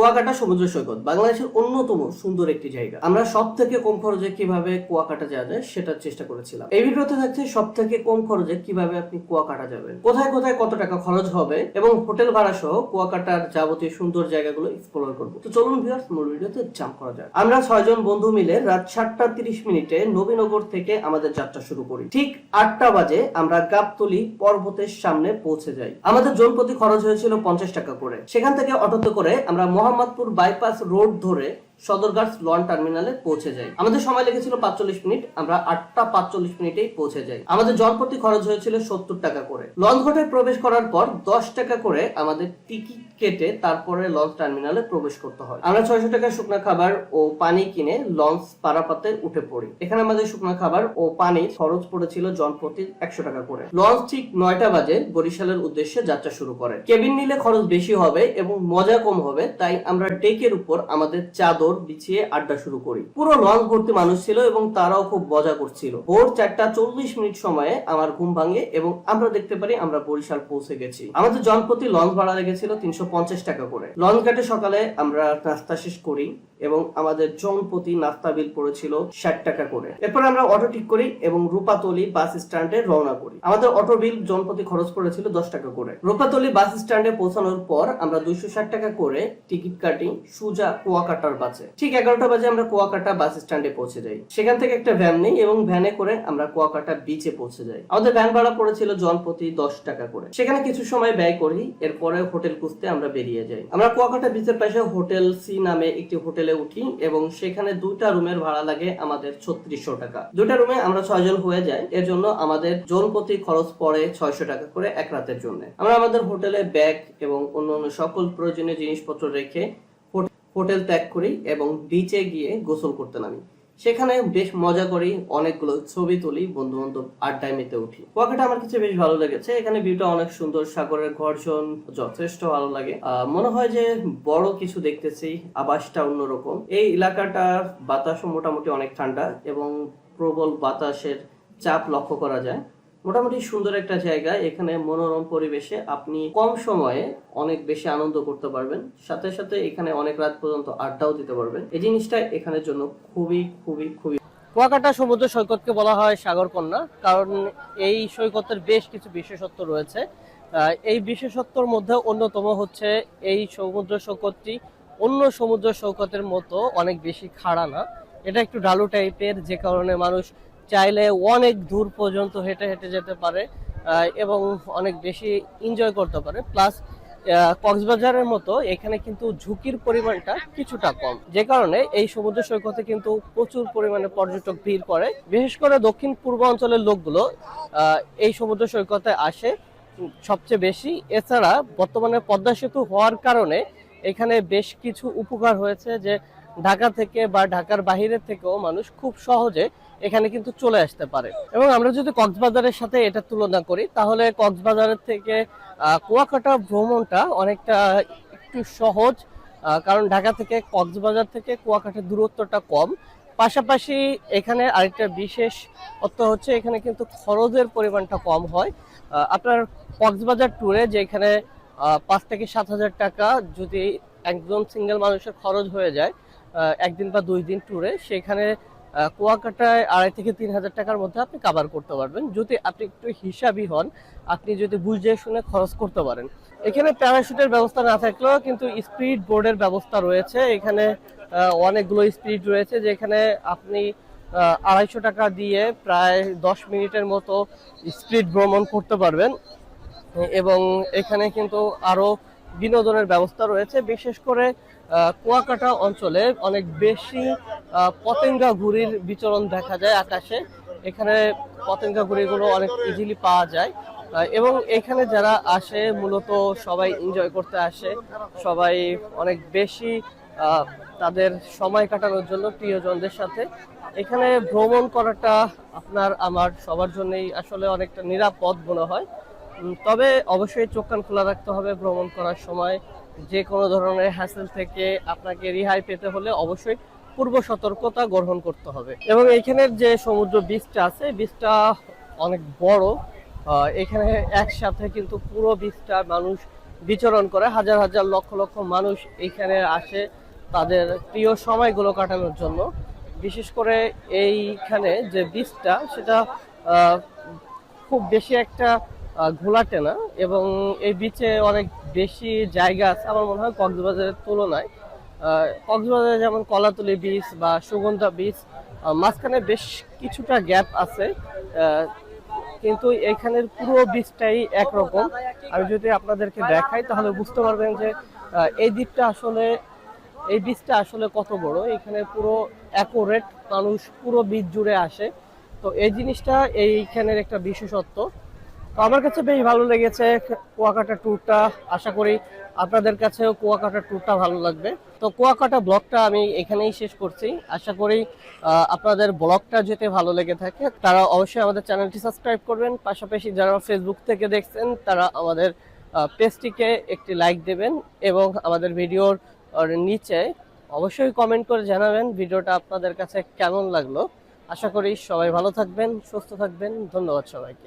কুয়াকাটা সমুদ্র সৈকত, বাংলাদেশের অন্যতম সুন্দর একটি জায়গা। আমরা সব থেকে কম খরচে কীভাবে কুয়াকাটা যাওয়া যায় সেটার চেষ্টা করেছিলাম। এই ভিডিওতে থাকছে সব থেকে কম খরচে কীভাবে আপনি কুয়াকাটা যাবেন। কোথায় কোথায় কত টাকা খরচ হবে এবং হোটেল ভাড়া সহ কুয়াকাটার যাবতীয় সুন্দর জায়গাগুলো এক্সপ্লোর করব। তো চলুন ভিউয়ার্স মূল ভিডিওতে জাম্প করা যাক। আমরা ছয়জন বন্ধু মিলে রাত সাতটা তিরিশ মিনিটে নবীনগর থেকে আমাদের যাত্রা শুরু করি। ঠিক আটটা বাজে আমরা গাবতলি পর্বতের সামনে পৌঁছে যাই। আমাদের জন প্রতি খরচ হয়েছিল পঞ্চাশ টাকা করে। সেখান থেকে অটোতে করে আমরা মোহাম্মদপুর বাইপাস রোড ধরে সদরঘাট লন টার্মিনালে পৌঁছে যাই। আমাদের সময় লেগেছিল পাঁচচল্লিশ মিনিট, আমরা আটটা পাঁচচল্লিশ মিনিটেই পৌঁছে যাই। আমাদের জন প্রতি খরচ হয়েছিল সত্তর টাকা করে। লঞ্চ ঘাটে প্রবেশ করার পর দশ টাকা করে আমাদের টিকিট কেটে তারপরে লঞ্চ টার্মিনালে প্রবেশ করতে হয়। আমরা ছয়শো টাকা শুকনো খাবার ও পানি কিনে লঞ্চ পারাপাতে উঠে পড়ি। এখানে আমাদের শুকনো খাবার ও পানি খরচ পড়েছিল জন প্রতি একশো টাকা করে। লঞ্চ ঠিক নয়টা বাজে বরিশালের উদ্দেশ্যে যাত্রা শুরু করে। কেবিন নিলে খরচ বেশি হবে এবং মজা কম হবে, তাই আমরা ডেকের উপর আমাদের চাদর বিছিয়ে আড্ডা শুরু করি। পুরো লঞ্চ ভর্তি মানুষ ছিল এবং তারাও খুব মজা করছিল। ভোর চারটা চল্লিশ মিনিট সময়ে আমার ঘুম ভাঙে এবং আমরা দেখতে পারি আমরা বরিশাল পৌঁছে গেছি। আমাদের জনপ্রতি লঞ্চ ভাড়া লেগেছিল তিনশো পঞ্চাশ টাকা করে। লঞ্চ ঘাটে সকালে আমরা নাস্তা শেষ করি এবং আমাদের জন প্রতি নাস্তা বিল পড়েছিল ষাট টাকা করে। এরপর আমরা অটো ঠিক করি এবং রূপাতলি বাস স্ট্যান্ডে রওনা করি। আমাদের অটো বিল জন প্রতি খরচ পড়েছিল দশ টাকা করে। রূপাতলি বাস স্ট্যান্ডে পৌঁছানোর পর আমরা দুইশো ষাট টাকা করে টিকিট কাটি সুজা কুয়াকাটার বাসে ঠিক এগারোটা বাজে আমরা কুয়াকাটা বাস স্ট্যান্ডে পৌঁছে যাই। সেখান থেকে একটা ভ্যান নেই এবং ভ্যানে করে আমরা কুয়াকাটা বিচে পৌঁছে যাই। আমাদের ভ্যান ভাড়া পড়েছিল জন প্রতি দশ টাকা করে। সেখানে কিছু সময় ব্যয় করি এরপরে হোটেল খুঁজতে আমরা বেরিয়ে যাই। আমরা কুয়াকাটা বিচের পাশে হোটেল সি নামে একটি হোটেলে উঠি এবং সেখানে দুইটা রুমের ভাড়া লাগে আমাদের ছত্রিশশো টাকা। দুইটা রুমে আমরা ছয়জন হয়ে যাই। এর জন্য আমাদের জন প্রতি খরচ পড়ে ছয়শো টাকা করে এক রাতের জন্য। আমরা আমাদের হোটেলে ব্যাগ এবং অন্যান্য সকল প্রয়োজনীয় জিনিসপত্র রেখে হোটেল ত্যাগ করি এবং বিচে গিয়ে গোসল করতে নামি। সেখানে বেশ মজা করি, অনেকগুলো ছবি তুলি বন্ধু বান্ধব আড্ডায় মেতে উঠি। কুয়াকাটা আমার কাছে বেশ ভালো লেগেছে। এখানে ভিউটা অনেক সুন্দর, সাগরের ঘর্ষণ যথেষ্ট ভালো লাগে। মনে হয় যে বড় কিছু দেখতেছি, আবাসটা অন্যরকম। এই এলাকাটার বাতাসও মোটামুটি অনেক ঠান্ডা এবং প্রবল বাতাসের চাপ লক্ষ্য করা যায়। মোটামুটি সুন্দর একটা জায়গা। এখানে মনোরম পরিবেশে আপনি কম সময়ে অনেক বেশি আনন্দ করতে পারবেন। সাথে সাথে এখানে অনেক রাত পর্যন্ত আড্ডাও দিতে পারবেন। এই জিনিসটা এখানের জন্য খুবই খুবই খুবই কুয়াকাটা সমুদ্র সৈকতকে বলা হয় সাগর কন্যা কারণ এই সৈকতের বেশ কিছু বিশেষত্ব রয়েছে। এই বিশেষত্বর মধ্যে অন্যতম হচ্ছে এই সমুদ্র সৈকতটি অন্য সমুদ্র সৈকতের মতো অনেক বেশি খাড়া না। এটা একটু ডালু টাইপের যে কারণে মানুষ চাইলে অনেক দূর পর্যন্ত হেঁটে হেঁটে যেতে পারে এবং অনেক বেশি এনজয় করতে পারে। প্লাস কক্সবাজারের মতো এখানে কিন্তু ঝুঁকির পরিমাণটা কিছুটা কম। যে কারণে এই সমুদ্র সৈকতে কিন্তু প্রচুর পরিমাণে পর্যটক ভিড় করে। বিশেষ করে দক্ষিণ পূর্ব অঞ্চলের লোকগুলো এই সমুদ্র সৈকতে আসে সবচেয়ে বেশি। এছাড়া বর্তমানে পদ্মা সেতু হওয়ার কারণে এখানে বেশ কিছু উপকার হয়েছে যে ঢাকা থেকে বা ঢাকার বাহিরের থেকেও মানুষ খুব সহজে এখানে কিন্তু চলে আসতে পারে। এবং আমরা যদি কক্সবাজারের সাথে এটা তুলনা করি তাহলে কক্সবাজারের থেকে কুয়াকাটা ভ্রমণটা অনেকটা একটু সহজ কারণ ঢাকা থেকে কক্সবাজার থেকে কুয়াকাটার দূরত্বটা কম। পাশাপাশি এখানে আরেকটা বিশেষ অর্থ হচ্ছে এখানে কিন্তু খরচের পরিমাণটা কম হয়। আপনার কক্সবাজার ট্যুরে যেখানে আহ, পাঁচ থেকে সাত হাজার টাকা যদি একজন সিঙ্গেল মানুষের খরচ হয়ে যায় একদিন বা দুই দিন ট্যুরে সেখানে কুয়াকাটায় আড়াই থেকে তিন হাজার টাকার মধ্যে আপনি কাভার করতে পারবেন। যদি আপনি একটু হিসাবই হন, আপনি যদি বুঝে শুনে খরচ করতে পারেন। এখানে প্যারাশুটের ব্যবস্থা না থাকলেও কিন্তু স্পিড বোর্ডের ব্যবস্থা রয়েছে। এখানে অনেকগুলো স্পিড রয়েছে, যেখানে আপনি আড়াইশো টাকা দিয়ে প্রায় দশ মিনিটের মতো স্পিড ভ্রমণ করতে পারবেন। এবং এখানে কিন্তু আরও বিনোদনের ব্যবস্থা রয়েছে, বিশেষ করে কুয়াকাটা অঞ্চলে অনেক বেশি পতেঙ্গা ঘুড়ির বিচরণ দেখা যায় আকাশে। এখানে পতেঙ্গা ঘুড়িগুলো অনেক ইজিলি পাওয়া যায়। এবং এখানে যারা আসে, মূলত সবাই এনজয় করতে আসে। সবাই অনেক বেশি তাদের সময় কাটানোর জন্য প্রিয়জনদের সাথে। এখানে ভ্রমণ করাটা আপনার, আমার সবার জন্যই আসলে অনেকটা নিরাপদ মনে হয়। তবে অবশ্যই চোখ কান খোলা রাখতে হবে ভ্রমণ করার সময়। যে কোনো ধরনের হ্যাসেল থেকে আপনাকে রেহাই পেতে হলে অবশ্যই পূর্ব সতর্কতা গ্রহণ করতে হবে। এবং এখানের যে সমুদ্র বীজটা আছে বীজটা অনেক বড়। এখানে একসাথে কিন্তু পুরো বীজটা মানুষ বিচরণ করে। হাজার হাজার, লক্ষ লক্ষ মানুষ এইখানে আসে তাদের প্রিয় সময়গুলো কাটানোর জন্য। বিশেষ করে এইখানে যে বীজটা সেটা খুব বেশি একটা ঘোলাটে না, এবং এই বিচে অনেক বেশি জায়গা আছে, আমার মনে হয় কক্সবাজারের তুলনায়। কক্সবাজারে যেমন কলাতলি বিচ বা সুগন্ধা বিচ মাঝখানে বেশ কিছুটা গ্যাপ আছে কিন্তু এখানের পুরো বীজটাই একরকম। আমি যদি আপনাদেরকে দেখাই, তাহলে বুঝতে পারবেন যে এই দ্বীপটা আসলে, এই বীজটা আসলে কত বড়। এখানে পুরো অ্যাকোরেট মানুষ পুরো বীজ জুড়ে আসে। তো এই জিনিসটা এইখানের একটা বিশেষত্ব। আমার কাছে বেশ ভালো লেগেছে কুয়াকাটা ট্যুরটা, আশা করি আপনাদের কাছেও কুয়াকাটা ট্যুরটা ভালো লাগবে। তো কুয়াকাটা ব্লগটা আমি এখানেই শেষ করছি। আশা করি আপনাদের ব্লগটা যেতে ভালো লেগে থাকে। তারা অবশ্যই আমাদের চ্যানেলটি সাবস্ক্রাইব করবেন। পাশাপাশি যারা ফেসবুক থেকে দেখছেন, তারা আমাদের পেজটিকে একটি লাইক দেবেন এবং আমাদের ভিডিওর নিচে অবশ্যই কমেন্ট করে জানাবেন ভিডিওটা আপনাদের কাছে কেমন লাগল। আশা করি সবাই ভালো থাকবেন, সুস্থ থাকবেন। ধন্যবাদ সবাইকে।